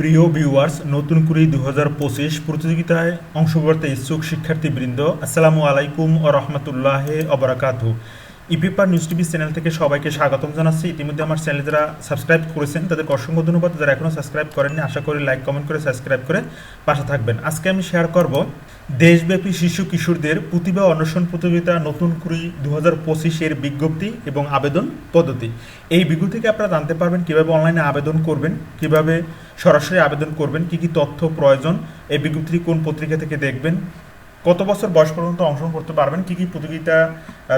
প্রিয় ভিউয়ার্স নতুন করে দু হাজার পঁচিশ প্রতিযোগিতায় অংশগ্রহণ ইচ্ছুক শিক্ষার্থীবৃন্দ, আসসালামু আলাইকুম ও রহমতুল্লাহ অবরাকাতু ইপিপার নিউজ টিভি চ্যানেল থেকে সবাইকে স্বাগতম জানাচ্ছি। ইতিমধ্যে আমার চ্যানেল যারা সাবস্ক্রাইব করেছেন, তাদেরকে অসংখ্য ধন্যবাদ। যারা এখনও সাবস্ক্রাইব করেননি, আশা করি লাইক কমেন্ট করে সাবস্ক্রাইব করে পাশে থাকবেন। আজকে আমি শেয়ার করব দেশব্যাপী শিশু কিশোরদের প্রতিভা অন্বেষণ প্রতিযোগিতা নতুন কুড়ি দু হাজার পঁচিশের বিজ্ঞপ্তি এবং আবেদন পদ্ধতি। এই বিজ্ঞপ্তি থেকে আপনারা জানতে পারবেন কীভাবে অনলাইনে আবেদন করবেন, কীভাবে সরাসরি আবেদন করবেন, কি কি তথ্য প্রয়োজন, এই বিজ্ঞপ্তিটি কোন পত্রিকা থেকে দেখবেন কত বছর বয়স পর্যন্ত অংশগ্রহণ করতে পারবেন? কি কি প্রতিযোগিতা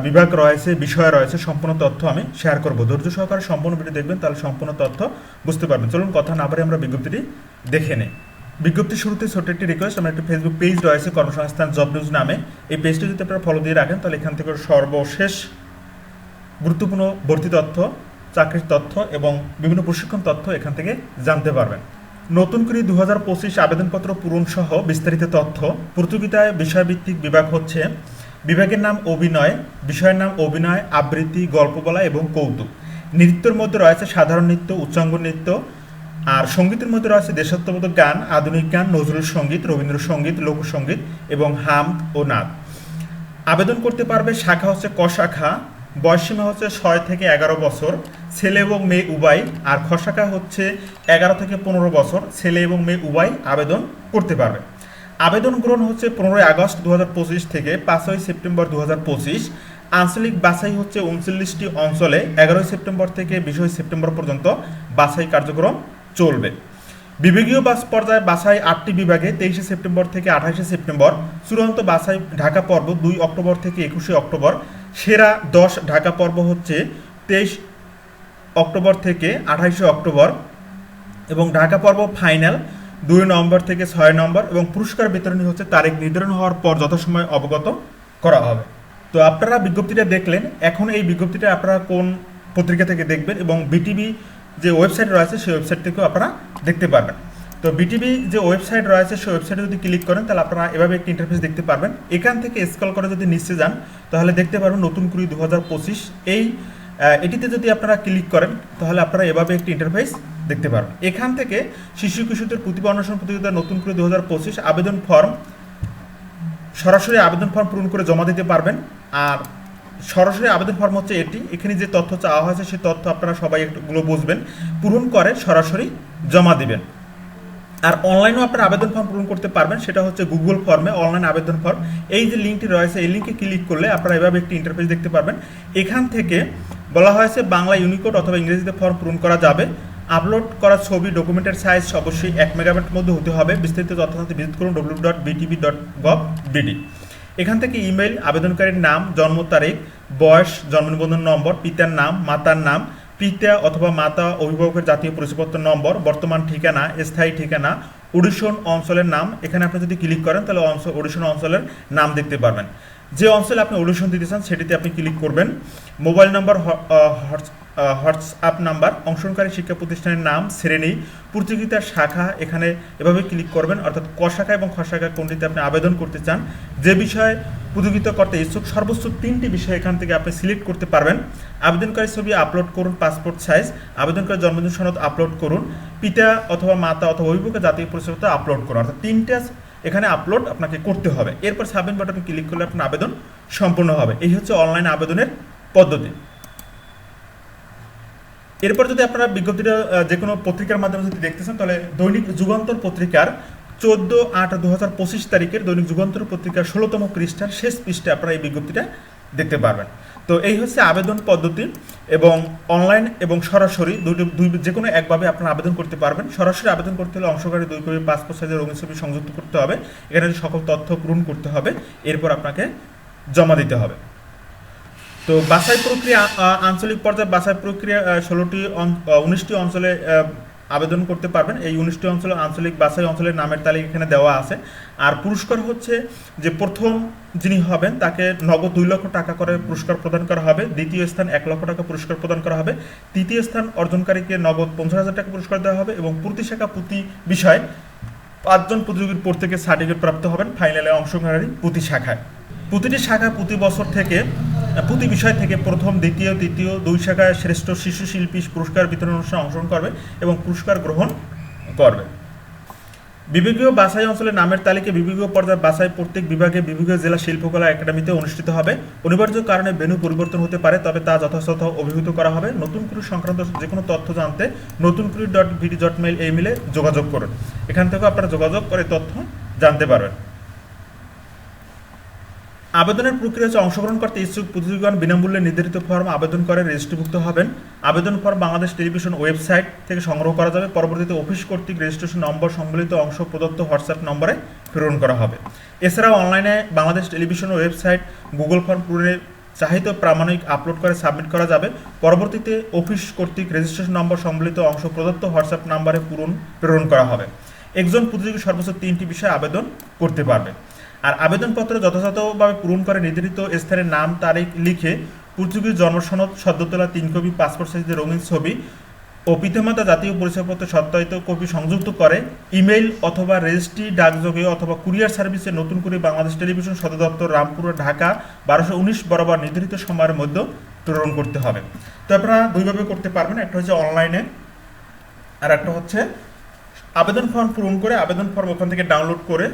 বিভাগ রয়েছে, বিষয় রয়েছে, সম্পূর্ণ তথ্য আমি শেয়ার করব। ধৈর্য সহকারে সম্পূর্ণ ভিডিও দেখবেন, তাহলে সম্পূর্ণ তথ্য বুঝতে পারবেন। চলুন কথা না বাড়ি আমরা বিজ্ঞপ্তিটি দেখে নেই। বিজ্ঞপ্তির শুরুতে ছোট্ট একটি রিকোয়েস্ট আমার একটি ফেসবুক পেজ রয়েছে, কর্মসংস্থান জব নিউজ নামে। এই পেজটি যদি আপনারা ফলো দিয়ে রাখেন, তাহলে এখান থেকে সর্বশেষ গুরুত্বপূর্ণ ভর্তি তথ্য, চাকরির তথ্য এবং বিভিন্ন প্রশিক্ষণ তথ্য এখান থেকে জানতে পারবেন। নতুন করে দু হাজার পঁচিশ আবেদনপত্র পূরণ সহ বিস্তারিত তথ্য প্রতিযোগিতায় বিষয়ভিত্তিক বিভাগ হচ্ছে বিভাগের নাম অভিনয়, বিষয়ের নাম অভিনয়, আবৃত্তি গল্প বলা এবং কৌতুক। নৃত্যের মধ্যে রয়েছে সাধারণ নৃত্য, উচ্চাঙ্গ নৃত্য। আর সঙ্গীতের মধ্যে রয়েছে দেশাত্মবোধক গান, আধুনিক গান, নজরুল সংগীত, রবীন্দ্রসঙ্গীত, লোকসঙ্গীত এবং হাম ও নাদ। আবেদন করতে পারবে শাখা হচ্ছে ক শাখা। বয়সীমা হচ্ছে ছয় থেকে এগারো বছর, ছেলে এবং মেয়ে উভয়, আর খ শাখা হচ্ছে এগারো থেকে পনেরো বছর, ছেলে এবং মেয়ে উভয় আবেদন করতে পারবে। আবেদন গ্রহণ হচ্ছে পনেরোই আগস্ট দুহাজার পঁচিশ থেকে পাঁচই সেপ্টেম্বর দুহাজার পঁচিশ, আঞ্চলিক বাছাই হচ্ছে উনচল্লিশটি অঞ্চলে এগারোই সেপ্টেম্বর থেকে বিশই সেপ্টেম্বর পর্যন্ত বাছাই কার্যক্রম চলবে। বিভাগীয় বাস পর্যায়ে বাছাই আটটি বিভাগে তেইশে সেপ্টেম্বর থেকে আঠাশে সেপ্টেম্বর, চূড়ান্ত বাছাই ঢাকা পর্ব দুই অক্টোবর থেকে একুশে অক্টোবর সেরা দশ ঢাকা পর্ব হচ্ছে তেইশ অক্টোবর থেকে আঠাশে অক্টোবর এবং ঢাকা পর্ব ফাইনাল দুই নম্বর থেকে ছয় নম্বর এবং পুরস্কার বিতরণী হচ্ছে তারিখ নির্ধারণ হওয়ার পর যথাসময় অবগত করা হবে। তো আপনারা বিজ্ঞপ্তিটা দেখলেন, এখন এই বিজ্ঞপ্তিটা আপনারা কোন পত্রিকা থেকে দেখবেন এবং বিটিভি যে ওয়েবসাইট রয়েছে সেই ওয়েবসাইট থেকেও আপনারা দেখতে পারবেন। তো বিটিভি যে ওয়েবসাইট রয়েছে, সেই ওয়েবসাইটে যদি ক্লিক করেন, তাহলে আপনারা এভাবে একটি ইন্টারফেস দেখতে পারবেন। এখান থেকে স্কল করে যদি নিচে যান, তাহলে দেখতে পারবেন নতুন কুড়ি দু এই এটিতে যদি আপনারা ক্লিক করেন, তাহলে আপনারা এভাবে একটি ইন্টারফেস দেখতে পারবেন। এখান থেকে শিশু কিশোরদের প্রতিভা অন্বেষণ প্রতিযোগিতা নতুন করে দু হাজার পঁচিশ আবেদন ফর্ম সরাসরি আবেদন ফর্ম পূরণ করে জমা দিতে পারবেন। আর সরাসরি আবেদন ফর্ম হচ্ছে এটি। এখানে যে তথ্য চাওয়া হয়েছে সেই তথ্য আপনারা সবাই একটুগুলো বুঝবেন। পূরণ করে সরাসরি জমা দিবেন। আর অনলাইনেও আপনার আবেদন ফর্ম পূরণ করতে পারবেন, সেটা হচ্ছে গুগল ফর্মে অনলাইন আবেদন ফর্ম এই যে লিঙ্কটি রয়েছে, এই লিঙ্কে ক্লিক করলে আপনারা এভাবে একটি ইন্টারফেস দেখতে পারবেন। এখান থেকে বলা হয়েছে বাংলা ইউনিকোড অথবা ইংরেজিতে ফর্ম পূরণ করা যাবে। আপলোড করা ছবি ডকুমেন্টের সাইজ অবশ্যই এক মেগাবাইটের মধ্যে হতে হবে। বিস্তারিত তথ্য ভিজিট করুন W dot BTV dot gov BD এখান থেকে ইমেল আবেদনকারীর নাম, জন্ম তারিখ, বয়স জন্ম নিবন্ধন নম্বর, পিতার নাম, মাতার নাম পিতা অথবা মাতা অভিভাবকের জাতীয় পরিচয়পত্র নম্বর, বর্তমান ঠিকানা, স্থায়ী ঠিকানা অডিশন অঞ্চলের নাম। এখানে আপনি যদি ক্লিক করেন, তাহলে অঞ্চল অঞ্চলের নাম দেখতে পারবেন। যে অঞ্চলে আপনি অডিশন দিতে চান, সেটিতে আপনি ক্লিক করবেন। মোবাইল নাম্বার হোয়াটসঅ্যাপ নাম্বার অংশগ্রহণকারী শিক্ষা প্রতিষ্ঠানের নাম, শ্রেণি প্রতিযোগিতার শাখা এখানে এভাবে ক্লিক করবেন। অর্থাৎ ক শাখা এবং খ শাখা কোনটিতে আপনি আবেদন করতে চান, যে বিষয়ে প্রতিযোগিতা করতে ইচ্ছুক, সর্বোচ্চ তিনটি বিষয় এখান থেকে আপনি সিলেক্ট করতে পারবেন। আবেদনকারী ছবি আপলোড করুন, পাসপোর্ট সাইজ, আবেদনকারী জন্মদিন সনদ আপলোড করুন, পিতা অথবা মাতা অথবা অভিভাবকের জাতীয় পরিচয়পত্র আপলোড করুন। অর্থাৎ তিনটা এখানে আপলোড আপনাকে করতে হবে। এরপর সাবমিট বাটনে ক্লিক করলে আপনার আবেদন সম্পূর্ণ হবে। এই হচ্ছে অনলাইন আবেদনের পদ্ধতি। এরপর যদি আপনারা বিজ্ঞপ্তিটা যে কোনো পত্রিকার মাধ্যমে যদি দেখতেছেন, তাহলে দৈনিক যুগান্তর পত্রিকার চোদ্দ আট দু হাজার পঁচিশ তারিখের দৈনিক যুগান্তর পত্রিকার ষোলোতম পৃষ্ঠার শেষ পৃষ্ঠে আপনারা এই বিজ্ঞপ্তিটা দেখতে পারবেন। তো এই হচ্ছে আবেদন পদ্ধতি এবং অনলাইন এবং সরাসরি দুটো দুই যে কোনো একভাবে আপনারা আবেদন করতে পারবেন। সরাসরি আবেদন করতে হলে অংশকারী দুই কপি, পাসপোর্ট সাইজের রঙিন ছবি সংযুক্ত করতে হবে। এখানে সকল তথ্য পূরণ করতে হবে। এরপর আপনাকে জমা দিতে হবে। তো বাছাই প্রক্রিয়া আঞ্চলিক পর্যায়ে বাছাই প্রক্রিয়া ষোলোটি উনিশটি অঞ্চলে আবেদন করতে পারবেন। এই উনিশটি অঞ্চলে আঞ্চলিক বাছাই অঞ্চলের নামের তালিকা এখানে দেওয়া আছে। আর পুরস্কার হচ্ছে যে প্রথম যিনি হবেন, তাকে নগদ দুই লক্ষ টাকা করে পুরস্কার প্রদান করা হবে। দ্বিতীয় স্থান এক লক্ষ টাকা পুরস্কার প্রদান করা হবে। তৃতীয় স্থান অর্জনকারীকে নগদ পঞ্চাশ হাজার টাকা পুরস্কার দেওয়া হবে এবং প্রতি শাখা প্রতি বিষয় পাঁচজন প্রতিযোগীর প্রত্যেকে সার্টিফিকেট প্রাপ্ত হবেন। ফাইনালে অংশগ্রহণকারী প্রতি শাখায় প্রতিটি শাখা প্রতি বছর থেকে প্রতি বিষয় থেকে প্রথম, দ্বিতীয়, তৃতীয় দুই শাখায় শ্রেষ্ঠ শিশু শিল্পী পুরস্কার বিতরণ অনুষ্ঠানে অংশগ্রহণ করবে এবং পুরস্কার গ্রহণ করবে। বিভাগীয় বাছাই অঞ্চলের নামের তালিকা বিভাগীয় পর্যায়ে বাছাই প্রত্যেক বিভাগে বিভাগীয় জেলা শিল্পকলা একাডেমিতে অনুষ্ঠিত হবে। অনিবার্য কারণে ভেন্যু পরিবর্তন হতে পারে, তবে তা যথাযথ অভিহিত করা হবে। নতুন কুড়ি সংক্রান্ত যে কোনো তথ্য জানতে নতুন কুড়ি ডট ভিডি ডট মেল এই মিলে যোগাযোগ করুন। এখান থেকেও আপনারা যোগাযোগ করে তথ্য জানতে পারবেন। আবেদনের প্রক্রিয়া হচ্ছে অংশগ্রহণ করতে ইচ্ছুক প্রতিযোগীগণ বিনামূল্যে নির্ধারিত ফর্ম আবেদন করে রেজিস্ট্রিভুক্ত হবেন। আবেদন ফর্ম বাংলাদেশ টেলিভিশন ওয়েবসাইট থেকে সংগ্রহ করা যাবে। পরবর্তীতে অফিস কর্তৃক রেজিস্ট্রেশন নম্বর সম্বলিত অংশ প্রদত্ত হোয়াটসঅ্যাপ নম্বরে প্রেরণ করা হবে। এছাড়াও অনলাইনে Bangladesh television website Google form পূরণের চাহিত প্রামাণিক আপলোড করে সাবমিট করা যাবে। পরবর্তীতে অফিস কর্তৃক রেজিস্ট্রেশন নম্বর সম্বলিত অংশ প্রদত্ত হোয়াটসঅ্যাপ নম্বরে পূরণ, প্রেরণ করা হবে। একজন প্রতিযোগী সর্বোচ্চ তিনটি বিষয়ে আবেদন করতে পারবে। আর আবেদনপত্র যথাযথভাবে পূরণ করে নির্ধারিত স্থানের নাম, তারিখ লিখে পর্তুগিজ জন্মসনদ, সদ্যতলা তিন কপি, পাসপোর্ট সাইজের রঙিন ছবি ও পিতামাতা জাতীয় পরিচয়পত্র সত্যায়িত কপি সংযুক্ত করে ইমেইল অথবা রেজিস্ট্রি ডাকযোগে অথবা কুরিয়ার সার্ভিসে নতুন করে বাংলাদেশ টেলিভিশন সদর দপ্তর রামপুর, ঢাকা বারোশো উনিশ বরাবর নির্ধারিত সময়ের মধ্যে প্রেরণ করতে হবে। তো আপনারা দুইভাবে করতে পারবেন, একটা হচ্ছে অনলাইনে আর একটা হচ্ছে আবেদন ফর্ম পূরণ করে আবেদন ফর্ম ওখান থেকে ডাউনলোড করে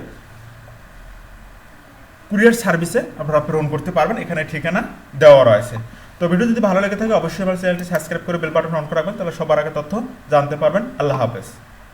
কুরিয়ার সার্ভিসে আপনারা প্রেরণ করতে পারবেন, এখানে ঠিকানা দেওয়া রয়েছে। তো ভিডিও যদি ভালো লেগে থাকে, অবশ্যই আমার চ্যানেলটি সাবস্ক্রাইব করে বেল বাটন অন করে রাখবেন, তাহলে সবার আগে তথ্য জানতে পারবেন। আল্লাহ হাফেজ।